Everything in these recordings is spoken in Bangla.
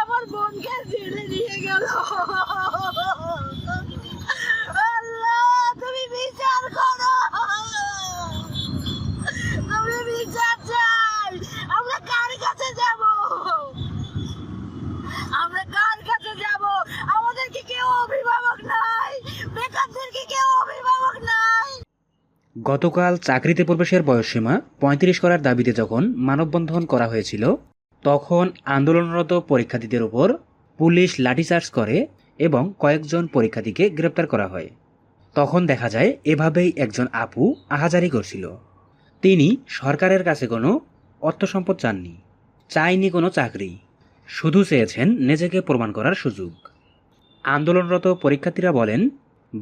আমার বোনকে জেলে নিয়ে গেল। আল্লাহ, তুমি বিচার বিচার আমরা কার কাছে যাব? আমরা কার কাছে কেউ অভিভাবক নাই। কেউ অভিভাবক নাই। গতকাল চাকরিতে প্রবেশের বয়সসীমা পঁয়ত্রিশ করার দাবিতে যখন মানববন্ধন করা হয়েছিল তখন আন্দোলনরত পরীক্ষার্থীদের উপর পুলিশ লাঠিচার্জ করে এবং কয়েকজন পরীক্ষার্থীকে গ্রেপ্তার করা হয়। তখন দেখা যায় এভাবেই একজন আপু আহাজারি করছিল। তিনি সরকারের কাছে কোনো অর্থ সম্পদ চাননি, চাইনি কোনো চাকরি, শুধু চেয়েছেন নিজেকে প্রমাণ করার সুযোগ। আন্দোলনরত পরীক্ষার্থীরা বলেন,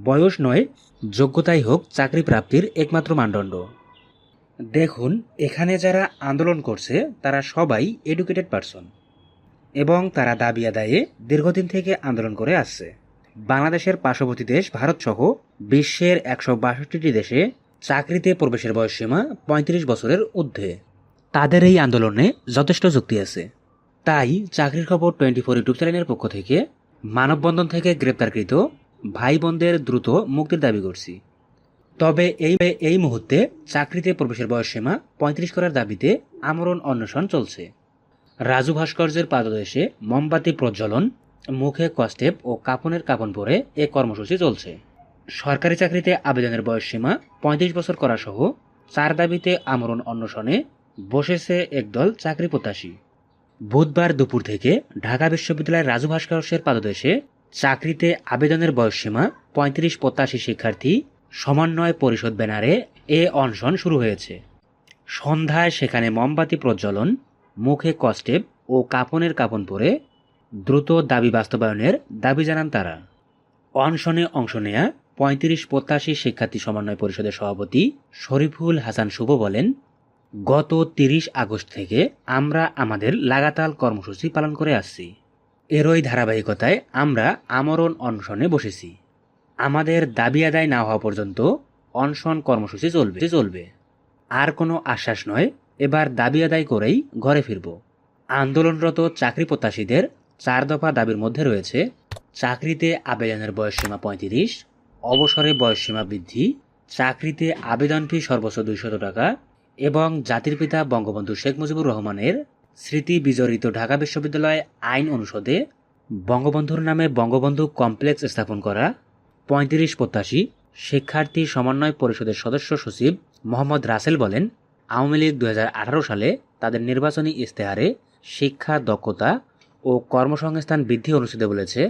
বয়স নয়, যোগ্যতাই হোক চাকরি প্রাপ্তির একমাত্র মানদণ্ড। দেখুন, এখানে যারা আন্দোলন করছে, তারা সবাই এডুকেটেড পারসন এবং তারা দাবি আদায়ে দীর্ঘদিন থেকে আন্দোলন করে আসছে। বাংলাদেশের পার্শ্ববর্তী দেশ ভারতসহ বিশ্বের একশো বাষট্টিটি দেশে চাকরিতে প্রবেশের বয়সসীমা পঁয়ত্রিশ বছরের ঊর্ধ্বে। তাদের এই আন্দোলনে যথেষ্ট যুক্তি আছে। তাই চাকরির খবর টোয়েন্টি ফোর ইউটিউব চ্যানেলের পক্ষ থেকে মানববন্ধন থেকে গ্রেপ্তারকৃত ভাই বোনদের দ্রুত মুক্তির দাবি করছি। তবে এই এই মুহূর্তে চাকরিতে প্রবেশের বয়সসীমা পঁয়ত্রিশ করার দাবিতে আমরণ অন্বেষণ চলছে। রাজু ভাস্কর্যের পাদদেশে মোমবাতি প্রজ্বলন, মুখে কস্টেপ ও কাপনের কাপন পরে এ কর্মসূচি চলছে। সরকারি চাকরিতে আবেদনের বয়সসীমা পঁয়ত্রিশ বছর করা সহ চার দাবিতে আমরণ অন্বেষণে বসেছে একদল চাকরি প্রত্যাশী। বুধবার দুপুর থেকে ঢাকা বিশ্ববিদ্যালয়ের রাজু ভাস্কর্যের পাদদেশে চাকরিতে আবেদনের বয়সসীমা পঁয়ত্রিশ প্রত্যাশী শিক্ষার্থী সমন্বয় পরিষদ ব্যানারে এ অনশন শুরু হয়েছে। সন্ধ্যায় সেখানে মোমবাতি প্রজ্বলন, মুখে কস্টেপ ও কাপনের কাপন পরে দ্রুত দাবি বাস্তবায়নের দাবি জানান তারা। অনশনে অংশ নেয়া পঁয়ত্রিশ প্রত্যাশী শিক্ষার্থী সমন্বয় পরিষদের সভাপতি শরীফুল হাসান শুভ বলেন, গত তিরিশ আগস্ট থেকে আমরা আমাদের লাগাতার কর্মসূচি পালন করে আসছি। এরই ধারাবাহিকতায় আমরা আমরণ অনশনে বসেছি। আমাদের দাবি আদায় না হওয়া পর্যন্ত অনশন কর্মসূচি চলবে। চলবে। আর কোনো আশ্বাস নয়, এবার দাবি আদায় করেই ঘরে ফিরব। আন্দোলনরত চাকরি প্রত্যাশীদের চার দফা দাবির মধ্যে রয়েছে, চাকরিতে আবেদনের বয়সসীমা পঁয়ত্রিশ অবসরে বয়সসীমা বৃদ্ধি, চাকরিতে আবেদন ফি সর্বোচ্চ দুইশত টাকা এবং জাতির পিতা বঙ্গবন্ধু শেখ মুজিবুর রহমানের স্মৃতি বিজড়িত ঢাকা বিশ্ববিদ্যালয় আইন অনুষদে বঙ্গবন্ধুর নামে বঙ্গবন্ধু কমপ্লেক্স স্থাপন করা পঁয়ত্রিশ প্রত্যাশী শিক্ষার্থী সমন্বয় পরিষদের সদস্য সচিব মোহাম্মদ রাসেল বলেন, আওয়ামী লীগ দু হাজার আঠারো সালে তাদের নির্বাচনী ইশতেহারে শিক্ষা দক্ষতা ও কর্মসংস্থান বৃদ্ধি অনুষ্ঠিত বলেছে।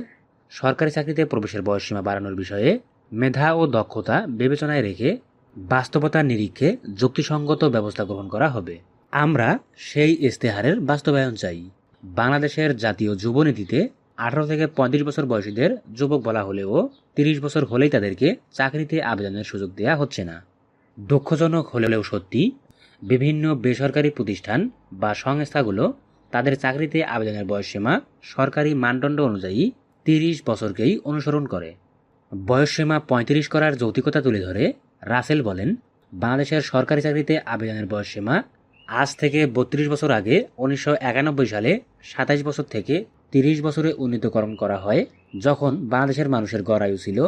সরকারি চাকরিতে প্রবেশের বয়সসীমা বাড়ানোর বিষয়ে মেধা ও দক্ষতা বিবেচনায় রেখে বাস্তবতার নিরীক্ষে যুক্তিসঙ্গত ব্যবস্থা গ্রহণ করা হবে। আমরা সেই ইশতেহারের বাস্তবায়ন চাই। বাংলাদেশের জাতীয় যুবনীতিতে আঠারো থেকে পঁয়ত্রিশ বছর বয়সীদের যুবক বলা হলেও তিরিশ বছর হলেই তাদেরকে চাকরিতে আবেদনের সুযোগ দেওয়া হচ্ছে না। দুঃখজনক হলেও সত্যি, বিভিন্ন বেসরকারি প্রতিষ্ঠান বা সংস্থাগুলো তাদের চাকরিতে আবেদনের বয়সসীমা সরকারি মানদণ্ড অনুযায়ী তিরিশ বছরকেই অনুসরণ করে। বয়সসীমা পঁয়ত্রিশ করার যৌক্তিকতা তুলে ধরে রাসেল বলেন, বাংলাদেশের সরকারি চাকরিতে আবেদনের বয়সসীমা আজ থেকে বত্রিশ বছর আগে উনিশশো একানব্বই সালে সাতাইশ বছর থেকে তিরিশ বছরে উন্নীতকরণ করা হয় যখন বাংলাদেশের মানুষের গড় আয়ু ছিল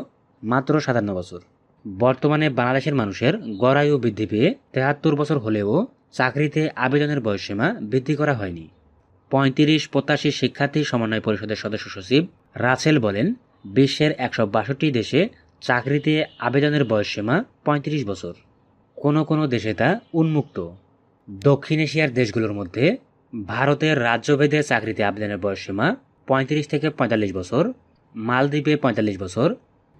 মাত্র সাতান্ন বছর। বর্তমানে বাংলাদেশের মানুষের গড় আয়ু বৃদ্ধি পেয়ে তেহাত্তর বছর হলেও চাকরিতে আবেদনের বয়সসীমা বৃদ্ধি করা হয়নি। পঁয়ত্রিশ প্রত্যাশী শিক্ষার্থী সমন্বয় পরিষদের সদস্য সচিব রাসেল বলেন, বিশ্বের একশো বাষট্টি দেশে চাকরিতে আবেদনের বয়সসীমা পঁয়ত্রিশ বছর। কোনো কোনো দেশে তা উন্মুক্ত। দক্ষিণ এশিয়ার দেশগুলোর মধ্যে ভারতের রাজ্যভেদে চাকরিতে আবেদনের বয়সসীমা পঁয়ত্রিশ থেকে পঁয়তাল্লিশ বছর, মালদ্বীপে পঁয়তাল্লিশ বছর,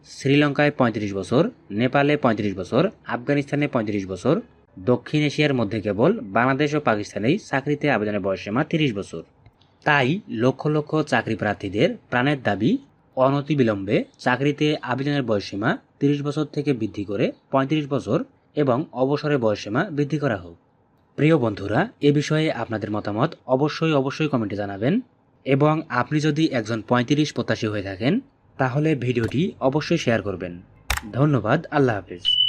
শ্রীলঙ্কায় পঁয়ত্রিশ বছর, নেপালে পঁয়ত্রিশ বছর, আফগানিস্তানে পঁয়ত্রিশ বছর, দক্ষিণ এশিয়ার মধ্যে কেবল বাংলাদেশ ও পাকিস্তানেই চাকরিতে আবেদনের বয়সসীমা তিরিশ বছর। তাই লক্ষ লক্ষ চাকরি প্রার্থীদের প্রাণের দাবি, অনতিবিলম্বে চাকরিতে আবেদনের বয়সসীমা তিরিশ বছর থেকে বৃদ্ধি করে পঁয়ত্রিশ বছর এবং অবসরে বয়সসীমা বৃদ্ধি করা হোক। প্রিয় বন্ধুরা, এ বিষয়ে আপনাদের মতামত অবশ্যই অবশ্যই কমেন্টে জানাবেন। এবং আপনি যদি একজন পঁয়ত্রিশ প্রত্যাশী হয়ে থাকেন, তাহলে ভিডিওটি অবশ্যই শেয়ার করবেন। ধন্যবাদ, আল্লাহ হাফিজ।